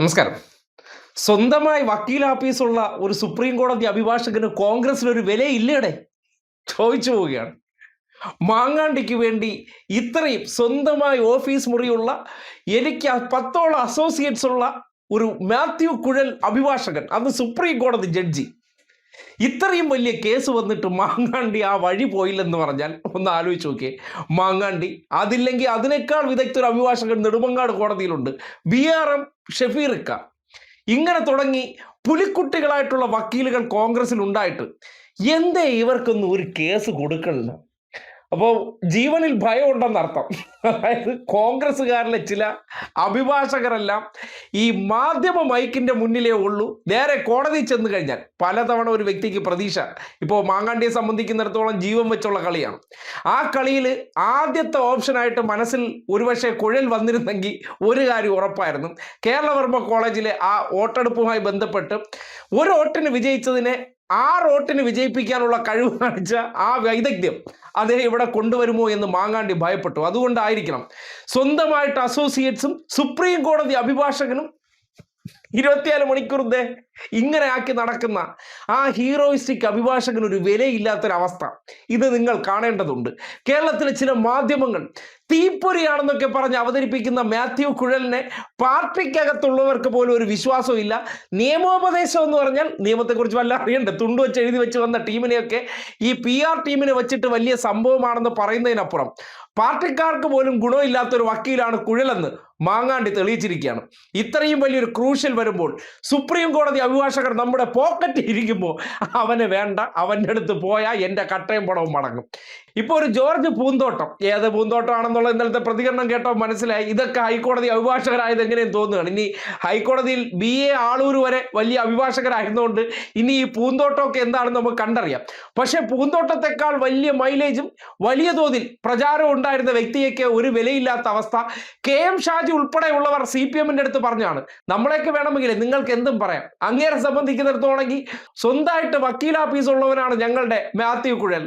നമസ്കാരം. സ്വന്തമായി വക്കീൽ ആഫീസുള്ള ഒരു സുപ്രീം കോടതി അഭിഭാഷകന് കോൺഗ്രസിന് ഒരു വിലയില്ലേടെ? ചോദിച്ചു പോവുകയാണ്. മാങ്ങാണ്ടിക്ക് വേണ്ടി ഇത്രയും സ്വന്തമായി ഓഫീസ് മുറിയുള്ള എനിക്ക് പത്തോളം അസോസിയേറ്റ്സ് ഉള്ള ഒരു മാത്യു കുഴൽ അഭിഭാഷകൻ അന്ന് സുപ്രീം കോടതി ജഡ്ജി. ഇത്രയും വലിയ കേസ് വന്നിട്ട് മാങ്ങാണ്ടി ആ വഴി പോയില്ലെന്ന് പറഞ്ഞാൽ ഒന്ന് ആലോചിച്ച് നോക്കിയേ. മാങ്ങാണ്ടി അതില്ലെങ്കിൽ അതിനേക്കാൾ വിദഗ്ധ ഒരു അഭിഭാഷകൻ നെടുമങ്ങാട് കോടതിയിലുണ്ട്. ബി ആർ എം ഷഫീറിക്ക. ഇങ്ങനെ തുടങ്ങി പുലിക്കുട്ടികളായിട്ടുള്ള വക്കീലുകൾ കോൺഗ്രസിൽ ഉണ്ടായിട്ട് എന്തേ ഇവർക്കൊന്നും ഒരു കേസ് കൊടുക്കണില്ല അപ്പോൾ ജീവനിൽ ഭയം ഉണ്ടെന്ന് അർത്ഥം. അതായത് കോൺഗ്രസ്സുകാരിലെ ചില അഭിഭാഷകരെല്ലാം ഈ മാധ്യമ മൈക്കിന്റെ മുന്നിലേ ഉള്ളൂ. നേരെ കോടതി ചെന്ന് കഴിഞ്ഞാൽ പലതവണ ഒരു വ്യക്തിക്ക് പ്രതീക്ഷ. ഇപ്പോൾ മാങ്ങാണ്ടിയെ സംബന്ധിക്കുന്നിടത്തോളം ജീവൻ വെച്ചുള്ള കളിയാണ്. ആ കളിയിൽ ആദ്യത്തെ ഓപ്ഷനായിട്ട് മനസ്സിൽ ഒരുപക്ഷെ കുഴൽ വന്നിരുന്നെങ്കിൽ ഒരു കാര്യം ഉറപ്പായിരുന്നു. കേരളവർമ്മ കോളേജിലെ ആ വോട്ടെടുപ്പുമായി ബന്ധപ്പെട്ട് ഒരു വോട്ടിന് വിജയിച്ചതിനെ ആ റോട്ടിന് വിജയിപ്പിക്കാനുള്ള കഴിവ് കാണിച്ച ആ വൈദഗ്ധ്യം അദ്ദേഹം ഇവിടെ കൊണ്ടുവരുമോ എന്ന് മാങ്ങാണ്ടി ഭയപ്പെട്ടു. അതുകൊണ്ടായിരിക്കണം സ്വന്തമായിട്ട് അസോസിയേറ്റ്സും സുപ്രീം കോടതി അഭിഭാഷകനും ഇരുപത്തിനാല് ദേ ഇങ്ങനെ ആക്കി നടക്കുന്ന ആ ഹീറോയിസ്റ്റിക് അഭിഭാഷകന് ഒരു വിലയില്ലാത്തൊരവസ്ഥ ഇത് നിങ്ങൾ കാണേണ്ടതുണ്ട്. കേരളത്തിലെ ചില മാധ്യമങ്ങൾ തീപ്പൊരിയാണെന്നൊക്കെ പറഞ്ഞ് അവതരിപ്പിക്കുന്ന മാത്യു കുഴലിനെ പാർട്ടിക്കകത്തുള്ളവർക്ക് പോലും ഒരു വിശ്വാസവും ഇല്ല നിയമോപദേശം എന്ന് പറഞ്ഞാൽ നിയമത്തെക്കുറിച്ച് വല്ല അറിയണ്ടേ? തുണ്ടു വെച്ച് എഴുതി വെച്ച് വന്ന ടീമിനെയൊക്കെ ഈ പി ആർ ടീമിനെ വെച്ചിട്ട് വലിയ സംഭവമാണെന്ന് പറയുന്നതിനപ്പുറം പാർട്ടിക്കാർക്ക് പോലും ഗുണമില്ലാത്തൊരു വക്കീലാണ് കുഴലെന്ന് മാങ്ങാണ്ടി തെളിയിച്ചിരിക്കുകയാണ്. ഇത്രയും വലിയൊരു ക്രൂഷ്യൽ വരുമ്പോൾ സുപ്രീം കോടതി അഭിഭാഷകർ നമ്മുടെ പോക്കറ്റ് ഇരിക്കുമ്പോൾ അവന് വേണ്ട അവന്റെ അടുത്ത് പോയാൽ എന്റെ കട്ടയും പടവും മടങ്ങും ഇപ്പോൾ ഒരു ജോർജ് പൂന്തോട്ടം. ഏത് പൂന്തോട്ടമാണെന്നുള്ള ഇന്നലത്തെ പ്രതികരണം കേട്ടോ മനസ്സിലായി. ഇതൊക്കെ ഹൈക്കോടതി അഭിഭാഷകരായത് എങ്ങനെയും തോന്നുകയാണ്. ഇനി ഹൈക്കോടതിയിൽ ബി. എ. ആളൂർ വരെ വലിയ അഭിഭാഷകരായിരുന്നുകൊണ്ട് ഇനി ഈ പൂന്തോട്ടമൊക്കെ എന്താണെന്ന് നമുക്ക് കണ്ടറിയാം. പക്ഷേ പൂന്തോട്ടത്തെക്കാൾ വലിയ മൈലേജും വലിയ തോതിൽ പ്രചാരവും ഉണ്ടായിരുന്ന വ്യക്തിയൊക്കെ ഒരു വിലയില്ലാത്ത അവസ്ഥ. കെ. എം. ഷാജി ഉൾപ്പെടെയുള്ളവർ സി പി എമ്മിന്റെ അടുത്ത് പറഞ്ഞാണ്. നമ്മളെയൊക്കെ വേണമെങ്കിൽ നിങ്ങൾക്ക് എന്തും പറയാം. അങ്ങേരെ സംബന്ധിക്കുന്നിടത്തോളം സ്വന്തമായിട്ട് വക്കീൽ ഓഫീസ് ഉള്ളവനാണ് ഞങ്ങളുടെ മാത്യു കുഴൽ.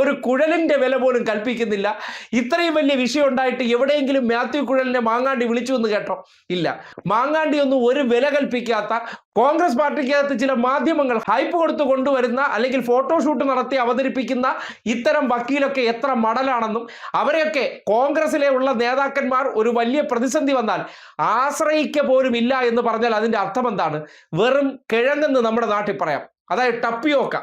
ഒരു കുഴലിന്റെ വില പോലും കൽപ്പിക്കുന്നില്ല. ഇത്രയും വലിയ വിഷയം ഉണ്ടായിട്ട് എവിടെയെങ്കിലും മാത്യു കുഴലിനെ മാങ്ങാണ്ടി വിളിച്ചു എന്ന് കേട്ടോ? ഇല്ല. മാങ്ങാണ്ടി ഒന്നും ഒരു വില കൽപ്പിക്കാത്ത കോൺഗ്രസ് പാർട്ടിക്കകത്ത് ചില മാധ്യമങ്ങൾ ഹൈപ്പ് കൊടുത്തു കൊണ്ടുവരുന്ന അല്ലെങ്കിൽ ഫോട്ടോഷൂട്ട് നടത്തി അവതരിപ്പിക്കുന്ന ഇത്തരം വക്കീലൊക്കെ എത്ര മടലാണെന്നും അവരെയൊക്കെ കോൺഗ്രസിലെ ഉള്ള നേതാക്കന്മാർ ഒരു വലിയ പ്രതിസന്ധി വന്നാൽ ആശ്രയിക്ക പോലും ഇല്ല എന്ന് പറഞ്ഞാൽ അതിന്റെ അർത്ഥം എന്താണ് വെറും കിഴങ്ങെന്ന് നമ്മുടെ നാട്ടിൽ പറയാം. അതായത് ടപ്പിയോക്ക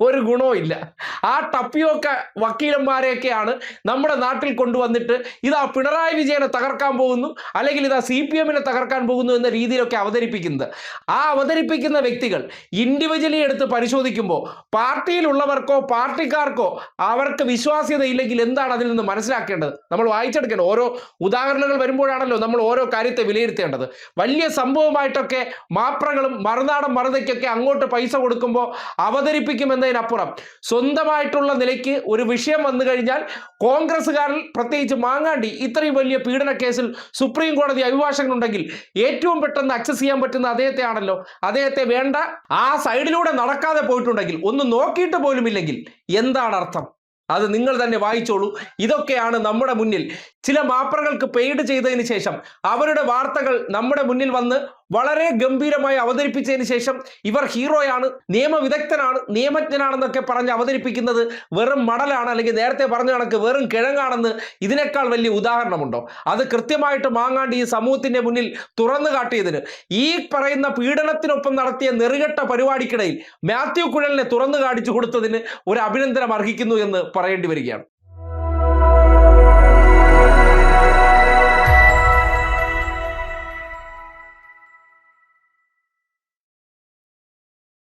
ഒരു ഗുണവും ഇല്ല. ആ ടപ്പിയോക്ക വക്കീലന്മാരെയൊക്കെയാണ് നമ്മുടെ നാട്ടിൽ കൊണ്ടുവന്നിട്ട് ഇതാ പിണറായി വിജയനെ തകർക്കാൻ പോകുന്നു അല്ലെങ്കിൽ ഇതാ സി പി എമ്മിനെ തകർക്കാൻ പോകുന്നു എന്ന രീതിയിലൊക്കെ അവതരിപ്പിക്കുന്നത്. ആ അവതരിപ്പിക്കുന്ന വ്യക്തികൾ ഇൻഡിവിജ്വലി എടുത്ത് പരിശോധിക്കുമ്പോൾ പാർട്ടിയിലുള്ളവർക്കോ പാർട്ടിക്കാർക്കോ അവർക്ക് വിശ്വാസ്യത ഇല്ലെങ്കിൽ എന്താണ് അതിൽ നിന്ന് മനസ്സിലാക്കേണ്ടത്? നമ്മൾ വായിച്ചെടുക്കേണ്ടത് ഓരോ ഉദാഹരണങ്ങൾ വരുമ്പോഴാണല്ലോ നമ്മൾ ഓരോ കാര്യത്തെ വിലയിരുത്തേണ്ടത്. വലിയ സംഭവമായിട്ടൊക്കെ മാപ്രകളും മറുനാടൻ മറുതയ്ക്കൊക്കെ അങ്ങോട്ട് പൈസ കൊടുക്കുമ്പോൾ അവതരിപ്പിക്കുമെന്നതിനപ്പുറം. സ്വന്തമായിട്ടുള്ള നിലയ്ക്ക് ഒരു വിഷയം വന്നു കഴിഞ്ഞാൽ കോൺഗ്രസ്സുകാരിൽ പ്രത്യേകിച്ച് മാങ്ങാണ്ടി ഇത്രയും വലിയ പീഡന കേസിൽ സുപ്രീം കോടതി അഭിഭാഷകനുണ്ടെങ്കിൽ ഏറ്റവും പെട്ടെന്ന് അക്സസ് ചെയ്യാൻ പറ്റുന്ന അദ്ദേഹത്തെ ആണല്ലോ അദ്ദേഹത്തെ വേണ്ട. ആ സൈഡിലൂടെ നടക്കാതെ പോയിട്ടുണ്ടെങ്കിൽ ഒന്ന് നോക്കിയിട്ട് പോലുമില്ലെങ്കിൽ എന്താണ് അർത്ഥം? അത് നിങ്ങൾ തന്നെ വായിച്ചോളൂ. ഇതൊക്കെയാണ് നമ്മുടെ മുന്നിൽ. ചില മാപ്രകൾക്ക് പെയ്ഡ് ചെയ്തതിന് ശേഷം അവരുടെ വാർത്തകൾ നമ്മുടെ മുന്നിൽ വന്ന് വളരെ ഗംഭീരമായി അവതരിപ്പിച്ചതിന് ശേഷം ഇവർ ഹീറോയാണ് നിയമവിദഗ്ധനാണ് നിയമജ്ഞനാണെന്നൊക്കെ പറഞ്ഞ് അവതരിപ്പിക്കുന്നത് വെറും മടലാണ് അല്ലെങ്കിൽ നേരത്തെ പറഞ്ഞ കണക്ക് വെറും കിഴങ്ങാണെന്ന് ഇതിനേക്കാൾ വലിയ ഉദാഹരണമുണ്ടോ? അത് കൃത്യമായിട്ട് മാങ്ങാണ്ട് ഈ സമൂഹത്തിന്റെ മുന്നിൽ തുറന്നു കാട്ടിയതിന്. ഈ പറയുന്ന പീഡനത്തിനൊപ്പം നടത്തിയ നെറുകെട്ട പരിപാടിക്കിടയിൽ മാത്യു കുഴലിനെ തുറന്നു കാണിച്ചു കൊടുത്തതിന് ഒരു അഭിനന്ദനം അർഹിക്കുന്നു എന്ന് പറയേണ്ടി വരികയാണ്.